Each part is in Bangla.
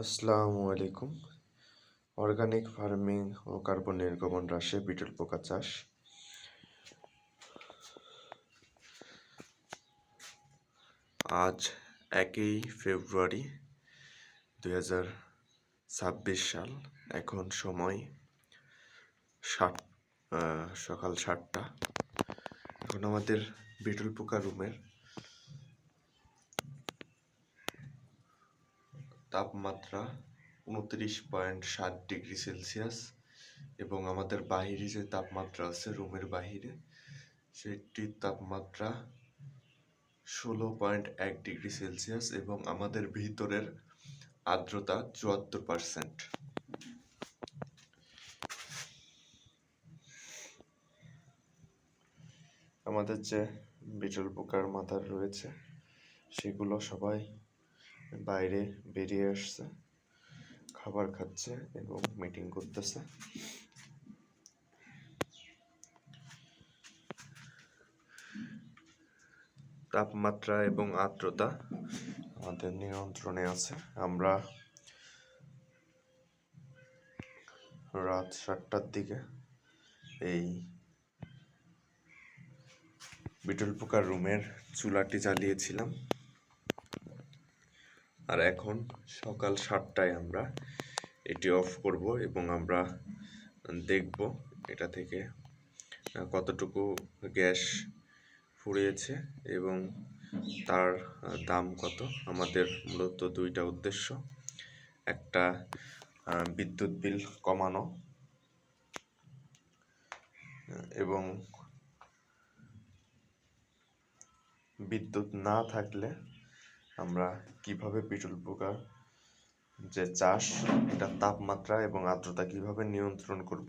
আসসালামু আলাইকুম। অর্গানিক ফার্মিং ও কার্বন নির্গমন হ্রাসে বিটল পোকা চাষ। আজ একই ফেব্রুয়ারি দুই হাজার ছাব্বিশ সাল। এখন সময় সাত সকাল সাতটা। এখন আমাদের বিটল পোকা রুমের তাপমাত্রা উনত্রিশ পয়েন্ট সাত ডিগ্রি সেলসিয়াস এবং আমাদের বাহিরে যে তাপমাত্রা আছে, রুমের বাহিরে, সেটির তাপমাত্রা ষোলো পয়েন্ট এক ডিগ্রি সেলসিয়াস এবং আমাদের ভিতরের আর্দ্রতা চুয়াত্তর পার্সেন্ট। আমাদের যে বিটল পোকার মাথার রয়েছে, সেগুলো সবাই বাইরে বেরিয়ে আসছে, খাবার খাচ্ছে এবং মিটিং করতেছে। তাপমাত্রা এবং আর্দ্রতা আমাদের নিয়ন্ত্রণে আছে। আমরা রাত সাতটার দিকে এই বিটল পোকার রুমের চুলাটি জ্বালিয়েছিলাম। আর এখন সকাল সাতটায় আমরা এটি অফ করব এবং আমরা দেখব এটা থেকে কতটুকু গ্যাস ফুরিয়েছে এবং তার দাম কত। আমাদের মূলত দুইটা উদ্দেশ্য। একটা বিদ্যুৎ বিল কমানো এবং বিদ্যুৎ না থাকলে আমরা কীভাবে বিটল পোকার যে চাষ এটা তাপমাত্রা এবং আর্দ্রতা কীভাবে নিয়ন্ত্রণ করব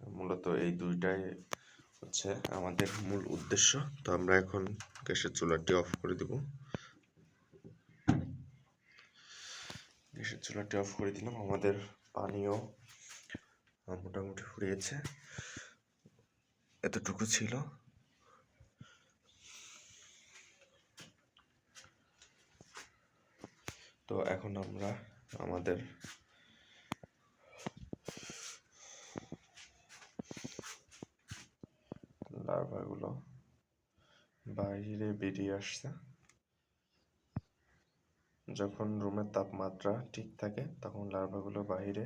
মূলত এই দুইটাই হচ্ছে আমাদের মূল উদ্দেশ্য। তো আমরা এখন গ্যাসের চুলাটি অফ করে দিব। গ্যাসের চুলাটি অফ করে দিলাম। আমাদের আহ, মোটামুটি ফুরিয়েছে। এতটুকু ছিল। তো এখন আমরা আমাদের লার্ভাগুলো বাইরে বেরিয়ে আসছে। যখন রুমের তাপমাত্রা ঠিক থাকে, তখন লার্ভাগুলো বাইরে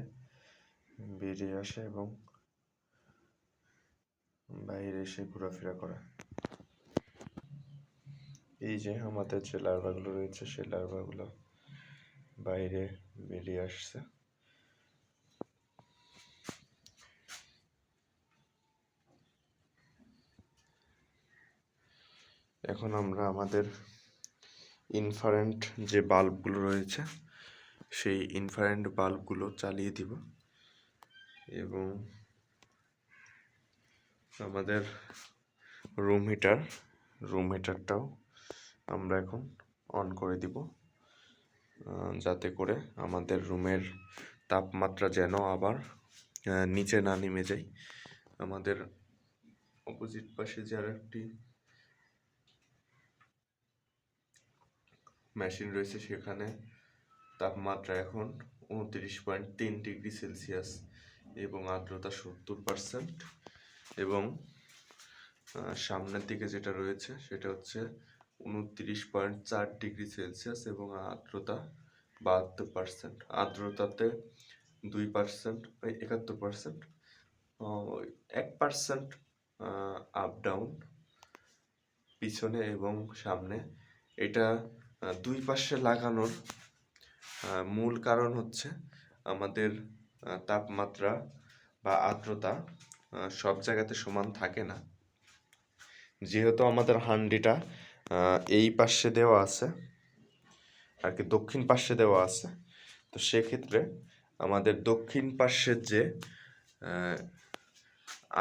বেরিয়ে আসে এবং বাইরে এসে ঘোরাফেরা করে। এই যে আমাদের যে লার্ভাগুলো রয়েছে, সেই লার্ভাগুলো বাইরে বেরিয়ে আসছে। এখন আমরা আমাদের ইনফারেন্ট যে বাল্বগুলো রয়েছে, সেই ইনফারেন্ট বাল্বগুলো চালিয়ে দিব এবং আমাদের রুম হিটার রুম হিটারটাও আমরা এখন অন করে দিব। যাতে করে আমাদের রুমের তাপমাত্রা যেন আবার নিচে না নেমে যায়। আমাদের অপোজিট পাশে যে একটি মেশিন রয়েছে, সেখানে তাপমাত্রা এখন উনত্রিশ পয়েন্ট তিন ডিগ্রি সেলসিয়াস এবং আর্দ্রতা সত্তর পার্সেন্ট এবং সামনের দিকে যেটা রয়েছে, সেটা হচ্ছে উনত্রিশ পয়েন্ট চার ডিগ্রি সেলসিয়াস এবং আর্দ্রতা বাহাত্তর পার্সেন্ট। আর্দ্রতাতে দুই পার্সেন্ট একাত্তর পার্সেন্ট এক পার্সেন্ট আপ ডাউন পিছনে এবং সামনে। এটা দুই পাশে লাগানোর মূল কারণ হচ্ছে আমাদের তাপমাত্রা বা আর্দ্রতা সব জায়গাতে সমান থাকে না। যেহেতু আমাদের হান্ডিটা এই পাশে দেওয়া আছে, আর কি দক্ষিণ পাশে দেওয়া আছে। তো সেক্ষেত্রে আমাদের দক্ষিণ পাশের যে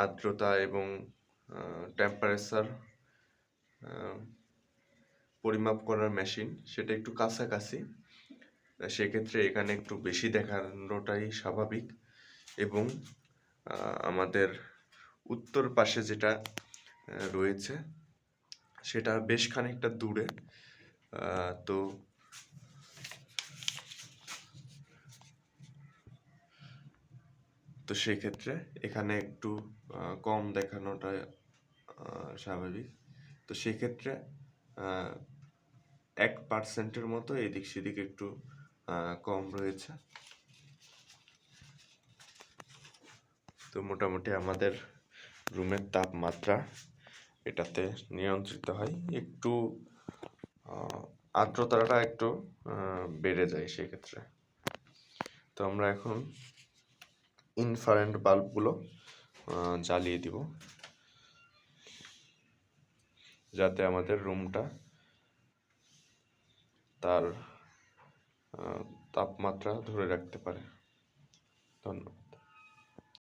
আর্দ্রতা এবং টেম্পারেচার পরিমাপ করার মেশিন সেটা একটু কাছাকাছি, সেক্ষেত্রে এখানে একটু বেশি দেখানোটাই স্বাভাবিক। এবং আমাদের উত্তর পাশে যেটা রয়েছে সেটা বেশ খানিকটা দূরে। তো তো সেক্ষেত্রে এখানে একটু কম দেখানোটা স্বাভাবিক। তো সেক্ষেত্রে এক পার্সেন্টের মতো এদিক সেদিক একটু কম রয়েছে। তো মোটামুটি আমাদের রুমের তাপমাত্রা এটাতে নিয়ন্ত্রিত হয়। একটু আর্দ্রতাটা একটু বেড়ে যায় সেক্ষেত্রে। তো আমরা এখন ইনফারেন্ট বাল্বগুলো জ্বালিয়ে দিব। যাতে আমাদের রুমটা তার তাপমাত্রা ধরে রাখতে পারে। ধন্যবাদ।